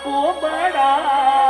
બાપુ બડા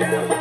Yeah.